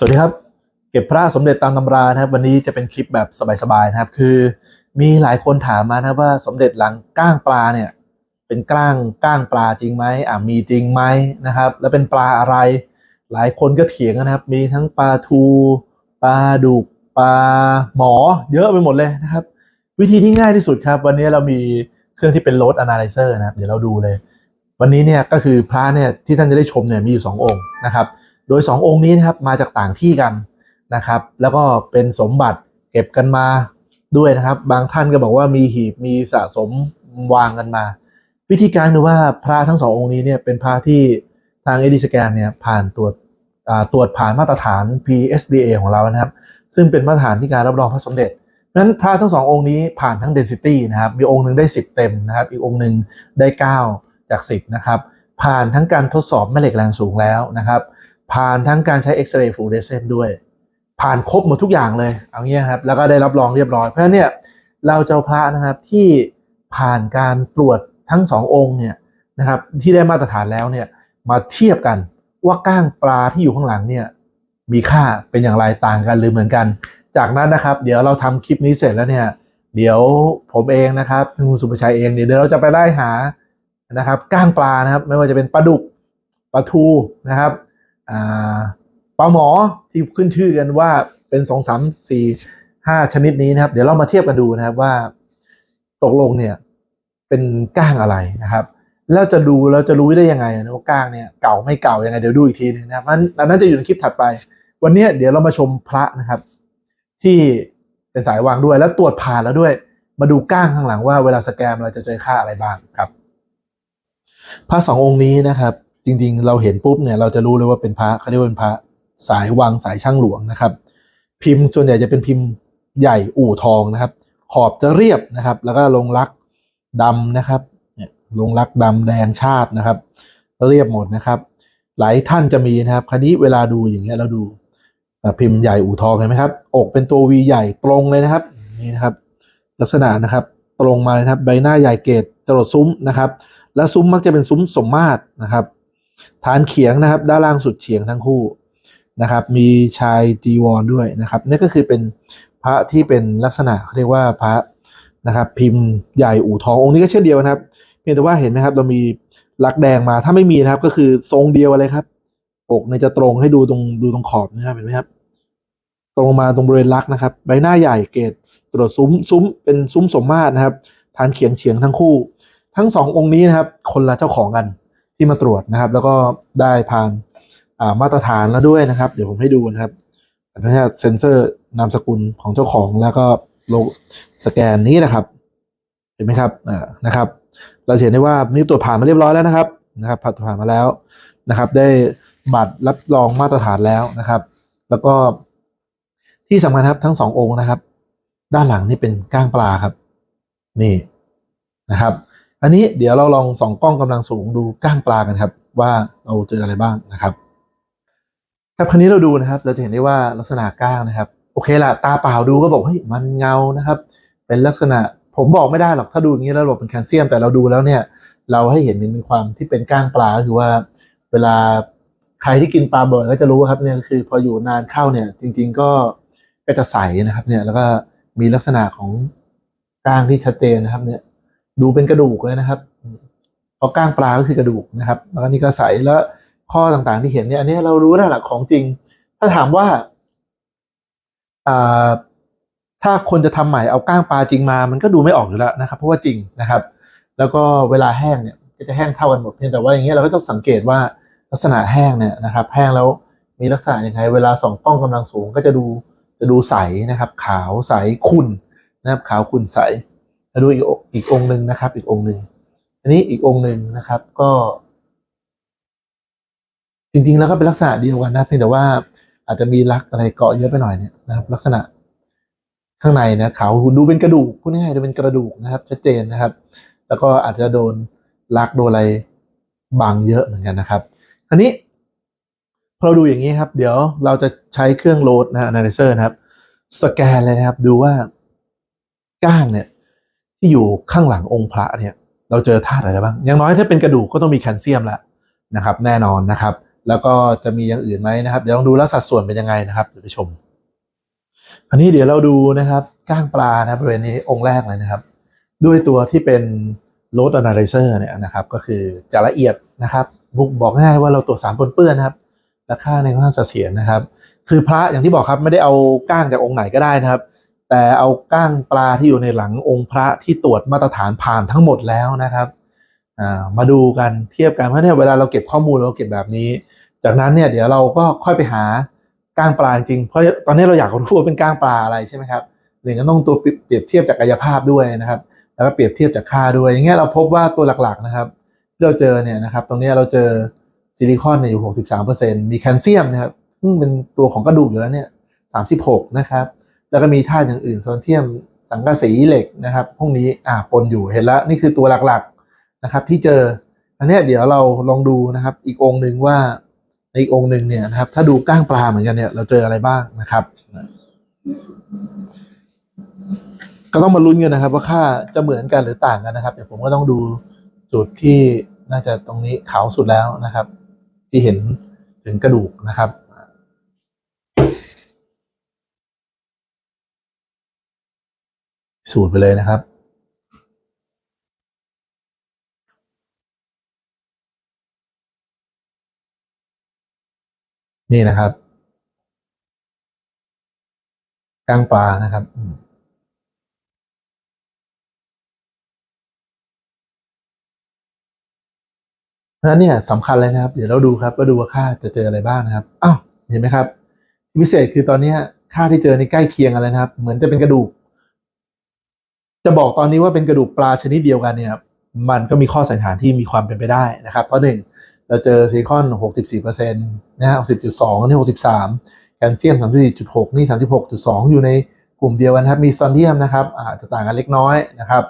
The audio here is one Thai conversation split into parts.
สวัสดีครับ เก็บพระสมเด็จตามตำรานะครับ วันนี้จะเป็นคลิปแบบสบายๆนะครับ คือมีหลายคนถามมานะว่าสมเด็จหลังก้างปลาเนี่ย เป็นก้างก้างปลาจริงไหมอ่ามีจริงไหมนะครับ แล้วเป็นปลาอะไร หลายคนก็เถียงนะครับ มีทั้งปลาทูปลาดุกปลาหมอ เยอะไปหมดเลยนะครับ วิธีที่ง่ายที่สุดครับ วันนี้เรามีเครื่องที่เป็น load analyzer นะครับ เดี๋ยวเราดูเลย วันนี้เนี่ยก็คือพระเนี่ยที่ท่านจะได้ชมเนี่ยมีอยู่สององค์นะครับ โดย 2 องค์นี้นะครับมาจากต่างที่กันนะครับ แล้วก็เป็นสมบัติเก็บกันมาด้วยนะครับ บางท่านก็บอกว่ามีหีบมีสะสมวางกันมา วิธีการดูว่าพระทั้งสององค์นี้เนี่ยเป็นพระที่ทางเอดีสแกนเนี่ยผ่านตรวจตรวจผ่านมาตรฐาน PSDA ของเรานะครับ ซึ่งเป็นมาตรฐานที่การรับรองพระสมเด็จเพราะฉะนั้นพระทั้งสององค์นี้ผ่านทั้ง density นะครับ มีองค์หนึ่งได้ 10 เต็มนะครับ อีกองค์หนึ่งได้ 9 จาก 10 นะครับ ผ่านทั้งการทดสอบแม่เหล็กแรงสูงแล้วนะครับ ผ่านทั้งการใช้เอ็กซเรย์ฟูเรสเซนด้วย ผ่านครบหมดทุกอย่างเลย เอางี้ครับ แล้วก็ได้รับรองเรียบร้อย เพราะฉะนั้นเนี่ยเราจะเอาพระนะครับที่ผ่านการตรวจทั้งสององค์เนี่ยนะครับที่ได้มาตรฐานแล้วเนี่ยมาเทียบกันว่าก้างปลาที่อยู่ข้างหลังเนี่ยมีค่าเป็นอย่างไรต่างกันหรือเหมือนกัน จากนั้นนะครับ เดี๋ยวเราทำคลิปนี้เสร็จแล้วเนี่ยเดี๋ยวผมเองนะครับคุณสุภชัยเองเนี่ยเดี๋ยวเราจะไปไล่หานะครับก้างปลานะครับ ไม่ว่าจะเป็นปลาดุกปลาทูนะครับ ปลาหมอที่ขึ้นชื่อกันว่าเป็นสองสามสี่ห้าชนิดนี้นะครับ เดี๋ยวเรามาเทียบกันดูนะครับว่าตกลงเนี่ยเป็นก้างอะไรนะครับ แล้วจะดูแล้วจะรู้ได้ยังไงนะว่าก้างเนี่ยเก่าไม่เก่ายังไงเดี๋ยวดูอีกทีหนึงนะครับมันอันนั้นจะอยู่ในคลิปถัดไป วันนี้เดี๋ยวเรามาชมพระนะครับ ที่เป็นสายวางด้วยแล้วตรวจผ่านแล้วด้วย มาดูก้างข้างหลังว่าเวลาสแกนเราจะเจอค่าอะไรบ้างครับพระสององค์นี้นะครับ จริงๆ เราเห็นปุ๊บเนี่ยเราจะรู้เลยว่าเป็นพระเขาเรียกว่าเป็นพระสายวังสายช่างหลวงนะครับ พิมพ์ส่วนใหญ่จะเป็นพิมพ์ใหญ่อู่ทองนะครับ ขอบจะเรียบนะครับ แล้วก็ลงรักดำนะครับเนี่ยลงรักดำแดงชาตินะครับ เรียบหมดนะครับ หลายท่านจะมีนะครับคราวนี้เวลาดูอย่างเงี้ยเราดูพิมพ์ใหญ่อู่ทองเห็นไหมครับ อกเป็นตัววีใหญ่ตรงเลยนะครับนี่นะครับ ลักษณะนะครับตรงมาเลยครับ ใบหน้าใหญ่เกตจรดซุ้มนะครับ และซุ้มมักจะเป็นซุ้มสมมาตรนะครับ ฐานเขียงนะครับ ด้านล่างสุดเฉียงทั้งคู่นะครับ มีชายจีวรด้วยนะครับนี่ก็คือเป็นพระที่เป็นลักษณะเขาเรียกว่าพระนะครับ พิมพ์ใหญ่อู่ทององค์นี้ก็เช่นเดียวนะครับ เพียงแต่ว่าเห็นไหมครับ เรามีลักแดงมาถ้าไม่มีนะครับ ก็คือทรงเดียวเลยครับอกเนี่ยจะตรงให้ดูตรงดูตรงขอบนะครับเห็นไหมครับ ตรงมาตรงบริเวณลักนะครับ ใบหน้าใหญ่เกตตรวจซุ้มซุ้มเป็นซุ้มสมมาตรนะครับฐานเขียงเฉียงทั้งคู่ ทั้งสององค์นี้นะครับ คนละเจ้าของกัน ที่มาตรวจนะครับ แล้วก็ได้ผ่านามาตรฐานแล้วด้วยนะครับ เดี๋ยวผมให้ดูนะครับอนุญาตเซ็นเซอร์นามสกุลของเจ้าของแล้วก็โลกสแกนนี้นะครับ เห็นไหมครับอ่านะครับ เราเห็นได้ว่านี่ตรวจผ่านมาเรียบร้อยแล้วนะครับนะครับผ่านผ่านมาแล้วนะครับ ได้บัตรรับรองมาตรฐานแล้วนะครับ แล้วก็ที่สำคัญครับทั้งสององค์นะครับ ด้านหลังนี่เป็นก้างปลาครับ นี่นะครับ อันนี้เดี๋ยวเราลองส่องกล้องกำลังสูงดูก้างปลากันครับ ว่าเราเจออะไรบ้างนะครับครับคราวนี้เราดูนะครับ เราจะเห็นได้ว่าลักษณะก้างนะครับ โอเคละตาเปล่าดูก็บอกเฮ้ยมันเงานะครับ เป็นลักษณะผมบอกไม่ได้หรอกถ้าดูอย่างนี้แล้วบอกเป็นแคลเซียม แต่เราดูแล้วเนี่ยเราให้เห็นเป็นความที่เป็นก้างปลาก็คือว่าเวลาใครที่กินปลาบ่อยก็จะรู้ครับเนี่ยคือพออยู่นานเข้าเนี่ยจริง ๆก็ก็จะใสนะครับเนี่ยแล้วก็มีลักษณะของก้างที่ชัดเจนนะครับเนี่ย ดูเป็นกระดูกเลยนะครับเพราะก้างปลาก็คือกระดูกนะครับ แล้วก็นี่ก็ใสแล้วข้อต่างๆที่เห็นเนี่ยอันนี้เรารู้แล้วหละของจริง ถ้าถามว่าถ้าคนจะทำใหม่เอาก้างปลาจริงมา มันก็ดูไม่ออกอยู่แล้วนะครับ เพราะว่าจริงนะครับ แล้วก็เวลาแห้งเนี่ยก็จะแห้งเท่ากันหมดเพียงแต่ว่าอย่างเงี้ยเราก็ต้องสังเกตว่าลักษณะแห้งเนี่ยนะครับ แห้งแล้วมีลักษณะยังไง เวลาส่องกล้องกำลังสูงก็จะดูจะดูใสนะครับ ขาวใสขุ่นนะครับขาวขุ่นใส ดูอีกองอีกองค์หนึ่งนะครับ อีกองค์หนึ่งอันนี้อีกองค์หนึ่งนะครับ ก็ จริงๆแล้วก็เป็นลักษณะเดียวกันนะเพียงแต่ว่าอาจจะมีลักอะไรเกาะเยอะไปหน่อยเนี่ยนะครับ ลักษณะข้างในนะเขาดูเป็นกระดูกพูดง่ายๆดูเป็นกระดูกนะครับ ชัดเจนนะครับ แล้วก็อาจจะโดนลักโดนอะไรบังเยอะเหมือนกันนะครับคราวนี้พอเราดูอย่างนี้ครับ เดี๋ยวเราจะใช้เครื่องโหลดนะ analyzer นะครับ สแกนเลยนะครับ ดูว่าก้างเนี่ย ที่อยู่ข้างหลังองค์พระเนี่ยเราเจอธาตุอะไรบ้างอย่างน้อยถ้าเป็นกระดูกก็ต้องมีแคลเซียมแล้วนะครับ แน่นอนนะครับ แล้วก็จะมีอย่างอื่นไหมนะครับ เดี๋ยวลองดูแล้วสัดส่วนเป็นยังไงนะครับเดี๋ยวไปชม อันนี้เดี๋ยวเราดูนะครับก้างปลานะบริเวณนี้องค์แรกเลยนะครับ ด้วยตัวที่เป็น load analyzer เนี่ยนะครับ ก็คือจะละเอียดนะครับบุกบอกง่ายว่าเราตรวจสารปนเปื้อนนะครับและค่าในค่อนข้างเสถียรนะครับ คือพระอย่างที่บอกครับไม่ได้เอาก้างจากองค์ไหนก็ได้นะครับ แต่เอาก้างปลาที่อยู่ในหลังองค์พระที่ตรวจมาตรฐานผ่านทั้งหมดแล้วนะครับมาดูกันเทียบกันเพราะเนี่ยเวลาเราเก็บข้อมูลเราเก็บแบบนี้ จากนั้นเนี่ยเดี๋ยวเราก็ค่อยไปหาก้างปลาจริงเพราะตอนนี้เราอยากรู้ว่าเป็นก้างปลาอะไรใช่ไหมครับหนึ่งก็ต้องตัวเปรียบเทียบจากกายภาพด้วยนะครับ แล้วก็เปรียบเทียบจากค่าด้วยอย่างเงี้ยเราพบว่าตัวหลักๆนะครับที่เราเจอเนี่ยนะครับ ตรงนี้เราเจอซิลิคอนเนี่ยอยู่ 63%มีแคลเซียมนะครับซึ่งเป็นตัวของกระดูกอยู่แล้วเนี่ย36 นะครับ แล้วก็มีธาตุอย่างอื่นโซเดียมสังกะสีเหล็กนะครับพวกนี้อ่าปนอยู่เห็นแล้วนี่คือตัวหลักๆนะครับ ที่เจออันนี้เดี๋ยวเราลองดูนะครับ อีกองค์หนึ่งว่าอีกองค์หนึ่งเนี่ยนะครับ ถ้าดูก้างปลาเหมือนกันเนี่ยเราเจออะไรบ้างนะครับ ก็ต้องมาลุ้นกันนะครับ ว่าค่าจะเหมือนกันหรือต่างกันนะครับเดี๋ยวผมก็ต้องดูจุดที่น่าจะตรงนี้ขาวสุดแล้วนะครับ ที่เห็นถึงกระดูกนะครับ สูตรไปเลยนะครับ นี่นะครับก้างปลานะครับเพราะฉะนั้นเนี่ยสำคัญเลยนะครับ เดี๋ยวเราดูครับว่าดูว่าค่าจะเจออะไรบ้างนะครับอ้าวเห็นไหมครับพิเศษคือตอนนี้ค่าที่เจอในใกล้เคียงกันเลยนะครับ เหมือนจะเป็นกระดูก จะบอกตอนนี้ว่าเป็นกระดูกปลาชนิดเดียวกันเนี่ยมันก็มีข้อสันนิษฐานที่มีความเป็นไปได้นะครับ เพราะหนึ่งเราเจอซิลิคอน 64%นะฮะ60.2 นี่ 63 แคลเซียม 34.6 นี่ 36.2 อยู่ในกลุ่มเดียวกันครับ มีโซเดียมนะครับอาจจะต่างกันเล็กน้อยนะครับ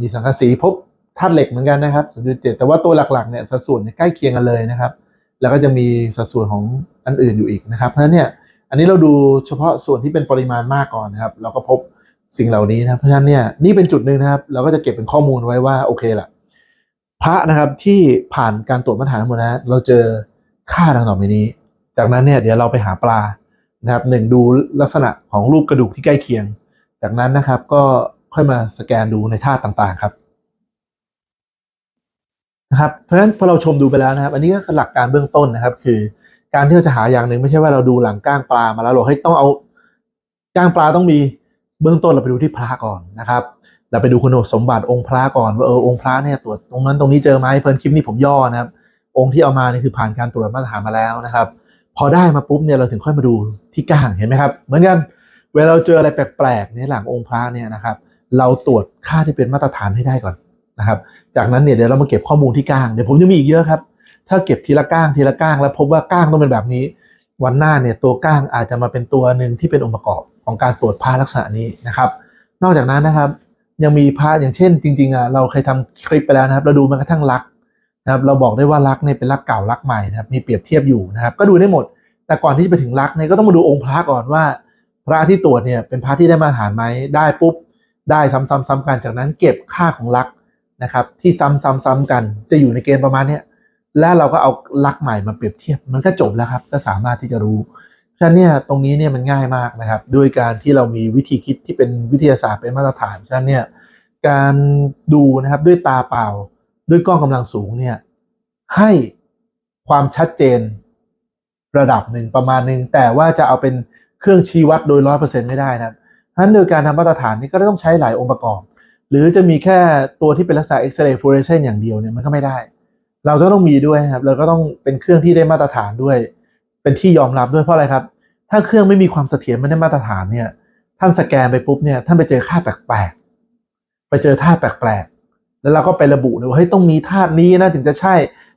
มีสังกะสีพบธาตุเหล็กเหมือนกันนะครับ 0.7 แต่ว่าตัวหลักๆเนี่ยสัดส่วนใกล้เคียงกันเลยนะครับ แล้วก็จะมีสัดส่วนของอันอื่นอยู่อีกนะครับ เพราะฉะนั้นเนี่ย อันนี้เราดูเฉพาะส่วนที่เป็นปริมาณมากก่อนนะครับ เราก็พบ สิ่งเหล่านี้นะเพราะฉะนั้นเนี่ยนี่เป็นจุดหนึ่งนะครับ เราก็จะเก็บเป็นข้อมูลไว้ว่าโอเคละพระนะครับที่ผ่านการตรวจมาตรฐานหมดนะเราเจอค่าดังต่อไปนี้ จากนั้นเนี่ยเดี๋ยวเราไปหาปลานะครับหนึ่งดูลักษณะของรูปกระดูกที่ใกล้เคียง จากนั้นนะครับก็ค่อยมาสแกนดูในท่าต่างๆครับนะครับเพราะฉะนั้นพอเราชมดูไปแล้วนะครับ อันนี้ก็หลักการเบื้องต้นนะครับ คือการที่เราจะหาอย่างหนึ่งไม่ใช่ว่าเราดูหลังก้างปลามาแล้วเราให้ต้องเอาก้างปลาต้องมี เบื้องต้นเราไปดูที่พระก่อนนะครับเราไปดูคุณสมบัติองค์พระก่อนว่าเออองค์พระเนี่ยตรวจตรงนั้นตรงนี้เจอไหมเพิ่นคลิปนี้ผมย่อนะครับ องค์ที่เอามาเนี่ยคือผ่านการตรวจมาตรฐานมาแล้วนะครับ พอได้มาปุ๊บเนี่ยเราถึงค่อยมาดูที่ก้างเห็นไหมครับเหมือนกันเวลาเราเจออะไรแปลกๆในหลังองค์พระเนี่ยนะครับ เราตรวจค่าที่เป็นมาตรฐานให้ได้ก่อนนะครับ จากนั้นเนี่ยเดี๋ยวเรามาเก็บข้อมูลที่ก้างเดี๋ยวผมจะมีอีกเยอะครับ ถ้าเก็บทีละก้างทีละก้างแล้วพบว่าก้างต้องเป็นแบบนี้ วันหน้าเนี่ยตัวก้างอาจจะมาเป็นตัวหนึ่งที่เป็นองค์ประกอบของการตรวจผ้าลักษณะนี้นะครับ นอกจากนั้นนะครับ ยังมีผ้าอย่างเช่น จริงๆอะเราเคยทำคลิปไปแล้วนะครับ เราดูแม้กระทั่งลักนะครับเราบอกได้ว่าลักเนี่ยเป็นลักเก่าลักใหม่นะครับมีเปรียบเทียบอยู่นะครับ ก็ดูได้หมด แต่ก่อนที่จะไปถึงลักเนี่ยก็ต้องมาดูองค์พระก่อนว่า พระที่ตรวจเนี่ยเป็นพระที่ได้มาตรฐานไหมได้ปุ๊บได้ซ้ำๆๆกันจากนั้นเก็บค่าของลักนะครับที่ซ้ำๆๆกันจะอยู่ในเกณฑ์ประมาณเนี้ย แล้วเราก็เอาลักใหม่มาเปรียบเทียบมันก็จบแล้วครับ ก็สามารถที่จะรู้ฉะนั้นเนี่ยตรงนี้เนี่ยมันง่ายมากนะครับ ด้วยการที่เรามีวิธีคิดที่เป็นวิทยาศาสตร์เป็นมาตรฐานฉะนั้นเนี่ยการดูนะครับด้วยตาเปล่า ด้วยกล้องกำลังสูงเนี่ยให้ความชัดเจนระดับหนึ่งประมาณหนึ่งแต่ว่าจะเอาเป็นเครื่องชี้วัดโดยร้อยเปอร์เซ็นต์ไม่ได้นะครับฉะนั้นโดยการทำมาตรฐานนี้ก็ต้องใช้หลายองค์ประกอบ หรือจะมีแค่ตัวที่เป็นลักษณะเอ็กซเรย์ฟลูออเรสเซนอย่างเดียวเนี่ยมันก็ไม่ได้ เราก็ต้องมีด้วยครับเราก็ต้องเป็นเครื่องที่ได้มาตรฐานด้วย เป็นที่ยอมรับด้วยเพราะอะไรครับ ถ้าเครื่องไม่มีความเสถียรไม่ได้มาตรฐานเนี่ย ท่านสแกนไปปุ๊บเนี่ยท่านไปเจอค่าแปลกๆไปเจอท่าแปลกๆแล้วเราก็ไประบุเลยว่าเฮ้ยต้องมีธาตุนี้นะถึงจะใช่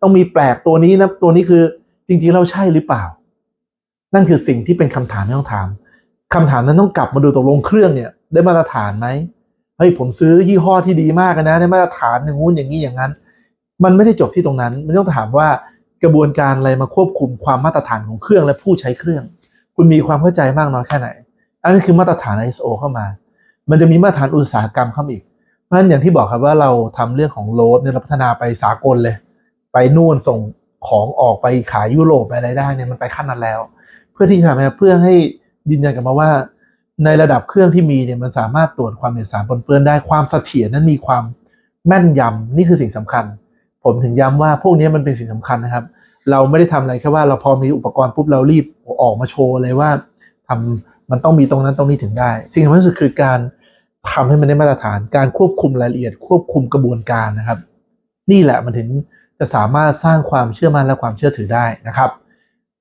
ต้องมีแปลกตัวนี้นะตัวนี้คือจริงๆเราใช่หรือเปล่า นั่นคือสิ่งที่เป็นคำถามที่ต้องถามคำถามนั้นต้องกลับมาดูตกลงเครื่องเนี่ย ได้มาตรฐานไหมเฮ้ยผมซื้อยี่ห้อที่ดีมากนะได้มาตรฐานอย่างงู้นอย่างนี้อย่างนั้น มันไม่ได้จบที่ตรงนั้น มันต้องถามว่ากระบวนการอะไรมาควบคุมความมาตรฐานของเครื่องและผู้ใช้เครื่อง คุณมีความเข้าใจมากน้อยแค่ไหน อันนี้คือมาตรฐาน ISO เข้ามา มันจะมีมาตรฐานอุตสาหกรรมเข้ามาอีก เพราะฉะนั้นอย่างที่บอกครับว่าเราทำเรื่องของโหลดเนี่ยเราพัฒนาไปสากลเลย ไปนู่นส่งของออกไปขายยุโรปไปอะไรได้เนี่ยมันไปขั้นนั้นแล้ว เพื่อที่จะทำเพื่อให้ยืนยันกันมาว่า ในระดับเครื่องที่มีเนี่ยมันสามารถตรวจความเหนียวสารปนเปื้อนได้ความเสถียรนั้นมีความแม่นยำนี่คือสิ่งสำคัญ ผมถึงย้ำว่าพวกนี้มันเป็นสิ่งสำคัญนะครับ เราไม่ได้ทำอะไรแค่ว่าเราพอมีอุปกรณ์ปุ๊บเรารีบออกมาโชว์เลยว่าทำมันต้องมีตรงนั้นตรงนี้ถึงได้ สิ่งสำคัญที่สุดคือการทำให้มันได้มาตรฐาน การควบคุมรายละเอียด ควบคุมกระบวนการนะครับ นี่แหละมันถึงจะสามารถสร้างความเชื่อมั่นและความเชื่อถือได้นะครับ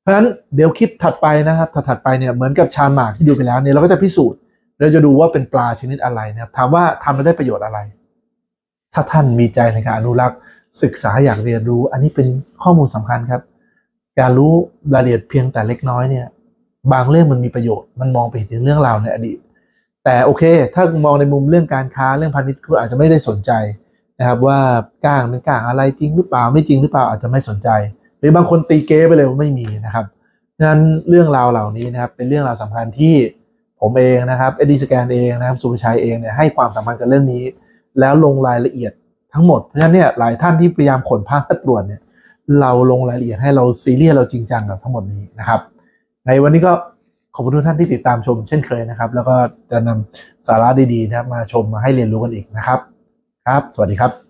เพราะฉะนั้นเดี๋ยวคลิปถัดไปนะครับถัดไปเนี่ยเหมือนกับชานหมากที่ดูไปแล้วเนี่ยเราก็จะพิสูจน์เราจะดูว่าเป็นปลาชนิดอะไรนะครับ ถามว่าทำแล้วได้ประโยชน์อะไร ถ้าท่านมีใจในการอนุรักษ์ ศึกษาอยากเรียนรู้ อันนี้เป็นข้อมูลสำคัญครับ การรู้รายละเอียดเพียงแต่เล็กน้อยเนี่ยบางเรื่องมันมีประโยชน์ มันมองไปเห็นเรื่องราวในอดีต แต่โอเค ถ้ามองในมุมเรื่องการค้าเรื่องพาณิชย์คุณอาจจะไม่ได้สนใจนะครับ ว่าก้างเป็นก้างอะไรจริงหรือเปล่าไม่จริงหรือเปล่าอาจจะไม่สนใจ หรือบางคนตีเก้ไปเลยว่าไม่มีนะครับงั้นเรื่องราวเหล่านี้นะครับ เป็นเรื่องราวสำคัญที่ผมเองนะครับเอ็ดดี้สแกนเองนะครับสุภชัยเองเนี่ยให้ความสำคัญกับเรื่องนี้ แล้วลงรายละเอียด ทั้งหมด เพราะฉะนั้นเนี่ยหลายท่านที่พยายามขนภาพตรวจเนี่ยเราลงรายละเอียดให้เราซีเรียสเราจริงจังกับทั้งหมดนี้นะครับ ในวันนี้ก็ขอบคุณทุกท่านที่ติดตามชมเช่นเคยนะครับ แล้วก็จะนำสาระดีๆนะครับมาชมมาให้เรียนรู้กันอีกนะครับ ครับ สวัสดีครับ